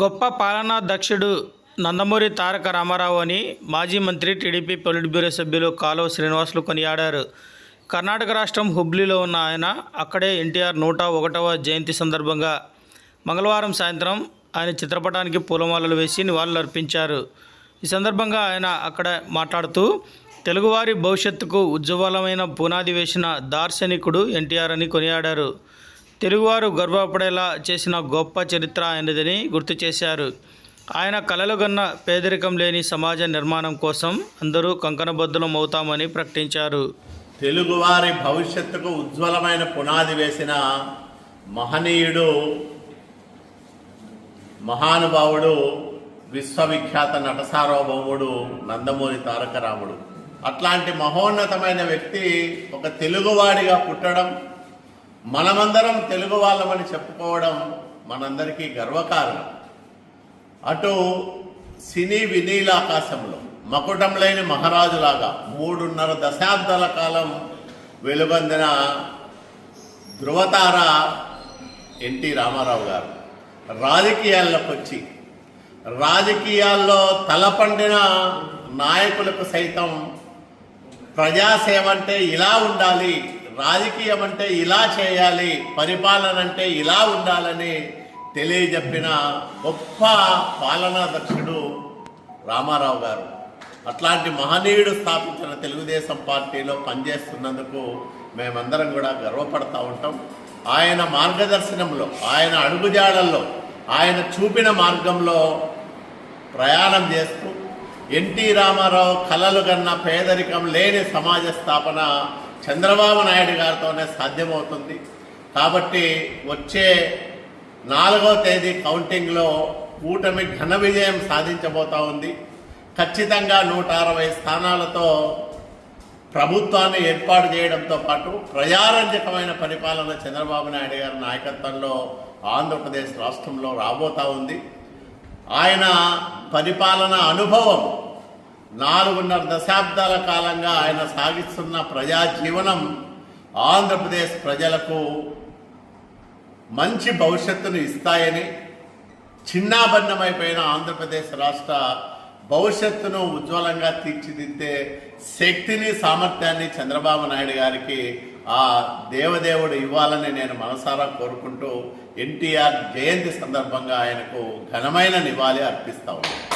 గొప్ప పాలనాధ్యక్షుడు నందమూరి తారక రామారావు అని మాజీ మంత్రి టీడీపీ పొలిట్ బ్యూరో సభ్యులు కాలువ శ్రీనివాసులు కొనియాడారు. కర్ణాటక రాష్ట్రం హుబ్లీలో ఉన్న ఆయన అక్కడే ఎన్టీఆర్ నూట ఒకటవ జయంతి సందర్భంగా మంగళవారం సాయంత్రం ఆయన చిత్రపటానికి పూలమాలలు వేసి నివాళులు అర్పించారు ఈ సందర్భంగా ఆయన అక్కడ మాట్లాడుతూ తెలుగువారి భవిష్యత్తుకు ఉజ్వలమైన పునాది వేసిన దార్శనికుడు ఎన్టీఆర్ అని కొనియాడారు. తెలుగువారు గర్వపడేలా చేసిన గొప్ప చరిత్ర ఆయనదని గుర్తు చేశారు. ఆయన కలలుగన్న పేదరికం లేని సమాజ నిర్మాణం కోసం అందరూ కంకణబద్ధులం అవుతామని ప్రకటించారు. తెలుగువారి భవిష్యత్తుకు ఉజ్వలమైన పునాది వేసిన మహనీయుడు మహానుభావుడు విశ్వవిఖ్యాత నట సార్వభౌముడు నందమూరి తారక రాముడు అట్లాంటి మహోన్నతమైన వ్యక్తి ఒక తెలుగువాడిగా పుట్టడం మనమందరం తెలుగు వాళ్ళమని చెప్పుకోవడం మనందరికీ గర్వకారణం. అటు సినీ వినీలాకాశంలో మకుటం లేని మహారాజులాగా మూడున్నర దశాబ్దాల కాలం వెలుగొందిన ధృవతార ఎన్టీ రామారావు గారు రాజకీయాల్లోకి వచ్చి రాజకీయాల్లో తలపండిన నాయకులకు సైతం ప్రజాసేవ అంటే ఇలా ఉండాలి రాజకీయం అంటే ఇలా చేయాలి పరిపాలన అంటే ఇలా ఉండాలని తెలియజెప్పిన గొప్ప పాలనా దక్షుడు రామారావు గారు. అట్లాంటి మహనీయుడు స్థాపించిన తెలుగుదేశం పార్టీలో పనిచేస్తున్నందుకు మేమందరం కూడా గర్వపడతా ఉంటాం. ఆయన మార్గదర్శనంలో ఆయన అడుగుజాడల్లో ఆయన చూపిన మార్గంలో ప్రయాణం చేస్తూ ఎన్టీ రామారావు కలలు కన్న పేదరికం లేని సమాజ స్థాపన చంద్రబాబు నాయుడు గారితోనే సాధ్యమవుతుంది. కాబట్టి వచ్చే నాలుగవ తేదీ కౌంటింగ్లో కూటమి ఘన విజయం సాధించబోతా ఉంది. ఖచ్చితంగా నూట అరవై స్థానాలతో ప్రభుత్వాన్ని ఏర్పాటు చేయడంతో పాటు ప్రజారంజకమైన పరిపాలన చంద్రబాబు నాయుడు గారి నాయకత్వంలో ఆంధ్రప్రదేశ్ రాష్ట్రంలో రాబోతా ఉంది. ఆయన పరిపాలన అనుభవం నాలుగున్నర దశాబ్దాల కాలంగా ఆయన సాగిస్తున్న ప్రజాజీవనం ఆంధ్రప్రదేశ్ ప్రజలకు మంచి భవిష్యత్తును ఇస్తాయని చిన్నాభిన్నమైపోయిన ఆంధ్రప్రదేశ్ రాష్ట్ర భవిష్యత్తును ఉజ్వలంగా తీర్చిదిద్దే శక్తిని సామర్థ్యాన్ని చంద్రబాబు నాయుడు గారికి ఆ దేవదేవుడు ఇవ్వాలని నేను మనసారా కోరుకుంటూ ఎన్టీఆర్ జయంతి సందర్భంగా ఆయనకు ఘనమైన నివాళి అర్పిస్తా ఉన్నాను.